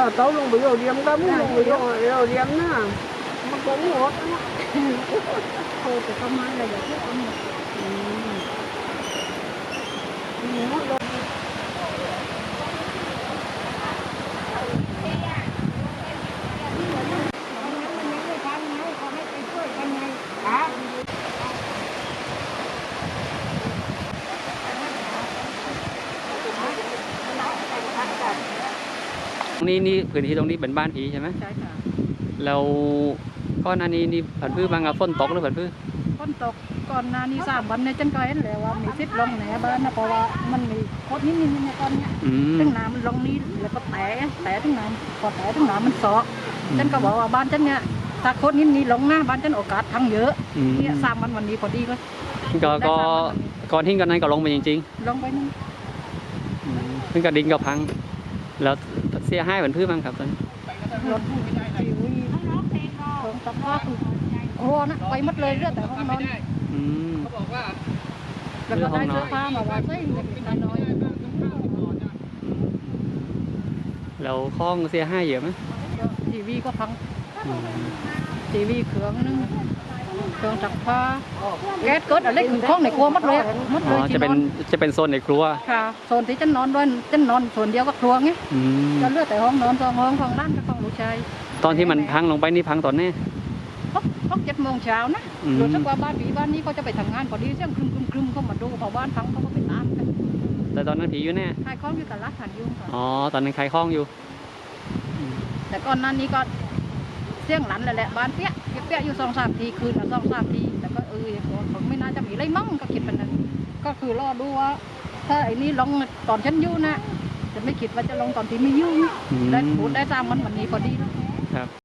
Ờ, tao luôn bị rồi đi ăn đấm luôn, bị rồi, rồi đi ăn á. Mà cũng ngọt. Thôi thì không ai là giải quyết ông được. นี้นี่พื้นที่ตรงนี้เป็นบ้านผีใช่ไหมใช่ค่ะแล้วก้อนหน้านี้นี่ผันพืชบางกับฝนตกหรือผันพืชฝนตกก่อนหน้านี้สามวันเนี่ยฉันก็เห็นแล้วว่ามีซิดลงแหนบ้านนะเพราะว่ามันมีโคตรนิดๆเนี่ยตอนเนี้ยอืมถึงน้ำมันลงนี้แล้วก็แตะแตะถึงน้ำพอแตะถึงน้ำมันเสอกฉันก็บอกว่าบ้านฉันเนี่ยถ้าโคตรนิดนี้ลงหน้าบ้านฉันโอกาสทั้งเยอะอืมเนี่ยสามวันวันนี้พอดีก็ก็ได้ก็สามวันวันนี้ก่อนทิ้งกันนั้นก็ลงไปจริงลงไปนั่นๆอืมซึ่งกระดิ่งก็พัง แล้วเสียหายผันพืชบ้างครับตอนนี้รถทีวีของตับผ้าคือโอ้โหนะไปหมดเลยเรื่องแต่ห้องนอนอืมแล้วก็ได้เสื้อผ้ามาว่าใส่เล็กๆน้อยแล้วคล้องเสียหายเยอะไหมๆทีวีก็พังอืมทีวีเครื่องนึง เครื่องซักผ้าแก๊สเกิดอะไรขึ้นข้องในครัวหมดเลยหมดอ๋เลอยจะที่นเป็นอนจะเป็นโซนในครัวค่ะโซนที่ฉันนอนด้วยฉันนอนส่วนเดียวก็ครัวไงอืมจะเหลือแต่ห้องนอนสองห้องของร้านกับของลูกชายตอนที่มันพังลงไปนี่พังตอนแน่พกพกเจ็ดโมงเช้านะอืม รู้สึกว่าบ้านผีบ้านนี้เขาจะไปทำงานพอดีเสียงครึมครึมครึมเขามาดูพอบ้านพังเขาก็ไปตามกันแต่ตอนนั้นผีอยู่แน่ขายของอยู่กับร้านผ่านยุ่งค่ะ อ๋อตอนนั้นใครคล้องอยู่อืมแต่ก่อนหนั้นนี้ก็เสียงหลันเลยแหละบ้านเปี้ยเปี้ยอยู่สองสามทีคืนละสองสามทีแต่ก็เออผมไม่น่าจะมีอะไรมั่งก็คิดแบบนั้นก็คือรอดูว่าถ้าไอ้นี่ลงตอนฉันอยู่นะจะไม่คิดว่าจะลงตอนที่ไม่อยู่อืมได้พูดได้ตามมันวันนี้พอดีแล้วครับ